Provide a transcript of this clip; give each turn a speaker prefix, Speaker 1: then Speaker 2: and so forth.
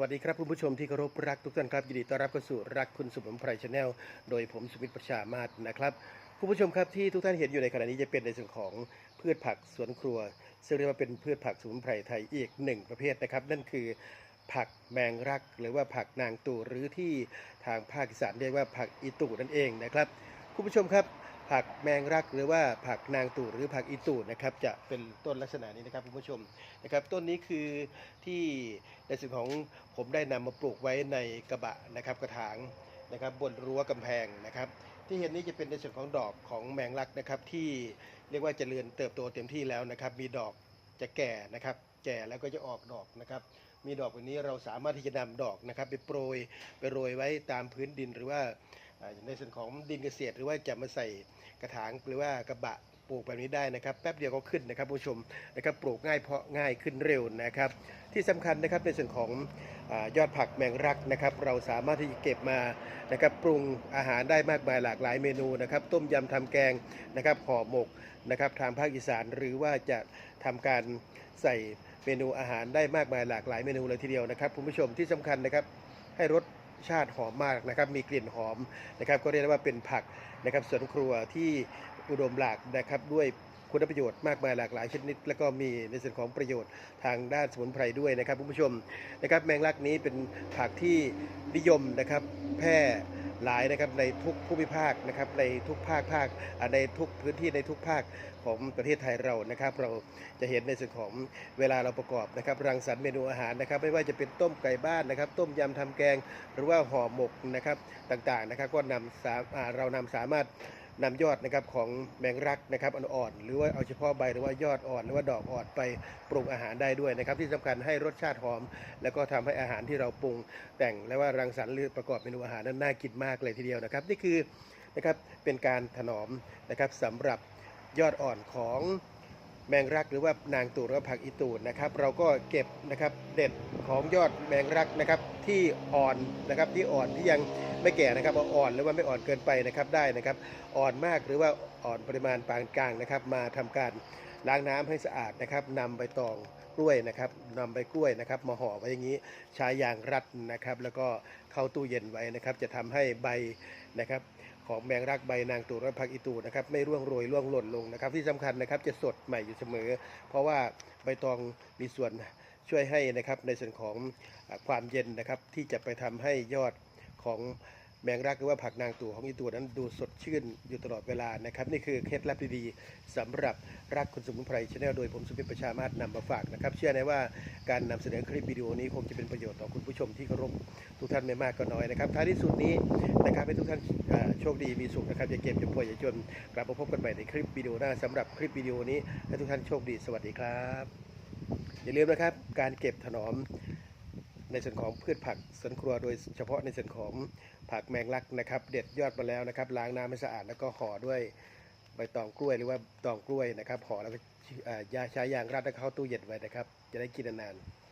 Speaker 1: วัสดีครับคุณผู้ชมที่เคารพรักทุกท่านครับยินดีต้อนรับเข้าสู่รักคุณสมุนไพรชาแนลโดยผมสุวิทย์ประชามาศนะครับคุณผู้ชมครับที่ทุกท่านเห็นอยู่ในขณะนี้จะเป็นในส่วนของพืชผักสวนครัว ซึ่งเรียกว่าเป็นพืชผักสมุนไพรไทยอีกหนึ่งประเภทนะครับ นั่นคือผักแมงรัก หรือว่าผักนางตู่หรือที่ทางภาคอีสานเรียกว่าผักอีตู่นั่นเองนะครับคุณผู้ชมครับ ผักแมงรักหรือว่าผักนางตู่หรือผักอีตู่นะครับจะเป็นต้นลักษณะนี้นะครับคุณผู้ชมนะครับต้นนี้คือที่ในส่วนของผมได้นำมาปลูกไว้ในกระบะนะครับกระถางนะครับบนรั้วกำแพงนะครับที่เห็นนี้จะเป็นในส่วนของดอกของแมงลักนะครับที่เรียกว่าเจริญเติบโตเต็มที่แล้วนะครับ มีดอกจะแก่นะครับแก่แล้วก็จะออกดอกนะครับมีดอกแบบนี้เราสามารถที่จะนำดอกนะครับ ไปโปรยไปโรยไว้ตามพื้นดินหรือว่า ในส่วนของดินเกษตรหรือว่าจะมาใส่กระถางหรือว่ากระบะปลูกแบบนี้ได้นะครับแป๊บเดียวก็ขึ้นนะครับผู้ชมนะครับปลูกง่ายเพราะง่ายขึ้นเร็วนะครับ ที่สำคัญนะครับในส่วนของอยอดผักแมงรักนะครับ เราสามารถที่จะเก็บมานะครับปรุงอาหารได้มากมายหลากหลายเมนูนะครับ ต้มยำทำแกงนะครับห่อหมกนะครับทางภาคอีสานหรือว่าจะทำการใส่เมนูอาหารได้มากมายหลากหลายเมนูเลยทีเดียวนะครับคุณผู้ชมที่สำคัญนะครับให้รส ชาติหอมมากนะครับ มีกลิ่นหอมนะครับ ก็เรียกได้ว่าเป็นผักนะครับสวนครัวที่อุดมหลากนะครับด้วยคุณประโยชน์มากมายหลากหลายชนิด แล้วก็มีในส่วนของประโยชน์ทางด้านสมุนไพรด้วยนะครับคุณผู้ชมนะครับแมงลักนี้เป็นผักที่นิยมนะครับแพร่ หลายนะครับในทุกภูมิภาคนะครับในทุกภาคภาคในทุกพื้นที่ในทุกภาคของประเทศไทยเรานะครับ เราจะเห็นในส่วนของเวลาเราประกอบนะครับรังสรรค์เมนูอาหารนะครับ ไม่ว่าจะเป็นต้มไก่บ้านนะครับ ต้มยำทำแกงหรือว่าห่อหมกนะครับต่างๆนะครับ ก็นำสามเรานำสามารถ นำยอดนะครับของแมงรักนะครับอ่อนๆหรือว่าเอาเฉพาะใบหรือว่ายอดอ่อนหรือว่าดอกอ่อนไปปรุงอาหารได้ด้วยนะครับ ที่สำคัญให้รสชาติหอม แล้วก็ทำให้อาหารที่เราปรุงแต่งและว่ารังสรรค์หรือประกอบเมนูอาหารนั้นน่ากินมากเลยทีเดียวนะครับ นี่คือนะครับเป็นการถนอมนะครับสำหรับยอดอ่อนของ แมงรักหรือว่านางตูดหรือผักอีตูดนะครับ เราก็เก็บนะครับเด็ดของยอดแมงรักนะครับที่อ่อนนะครับที่อ่อนที่ยังไม่แก่นะครับเอาอ่อนหรือว่าไม่อ่อนเกินไปนะครับได้นะครับ อ่อนมากหรือว่าอ่อนปริมาณปานกลางนะครับ มาทำการล้างน้ำให้สะอาดนะครับนำใบตองกล้วยนะครับนำใบกล้วยนะครับ มาห่อไว้อย่างนี้ใช้ยางรัดนะครับ แล้วก็เข้าตู้เย็นไว้นะครับ จะทำให้ใบนะครับ ของแมงรักใบนางตูดและผักอีตูนะครับไม่ร่วงโรยร่วงหล่นลงนะครับ ที่สำคัญนะครับจะสดใหม่อยู่เสมอ เพราะว่าใบตองมีส่วนช่วยให้นะครับในส่วนของความเย็นนะครับที่จะไปทำให้ยอดของ แมงรักหรือว่าผักนางตูดของอีตูดนั้นดูสดชื่นอยู่ตลอดเวลานะครับ นี่คือเคล็ดลับดีๆสำหรับรักคุณสมุนไพรชาแนลโดยผมสุพิประชามาศนำมาฝากนะครับ เชื่อแน่ว่าการนำเสนอคลิปวิดีโอนี้คงจะเป็นประโยชน์ต่อคุณผู้ชมที่เคารพทุกท่านไม่มากก็น้อยนะครับท้ายที่สุดนี้นะครับให้ทุกท่านโชคดีมีสุขนะครับอย่าเก็บอย่าป่วยอย่าจนกลับมาพบกันใหม่ในคลิปวิดีโอหน้าสำหรับคลิปวิดีโอนี้ให้ทุกท่านโชคดีสวัสดีครับ อย่าลืมนะครับการเก็บถนอม ในส่วนของพืชผักสวนครัวโดยเฉพาะในส่วนของผักแมงลักนะครับ เด็ดยอดมาแล้วนะครับ ล้างน้ำให้สะอาดแล้วก็ห่อด้วยใบตองกล้วยหรือว่าตองกล้วยนะครับห่อแล้วก็ยาใช้ยางรัดแล้วเข้าตู้เย็นไว้นะครับ จะได้กินนานๆ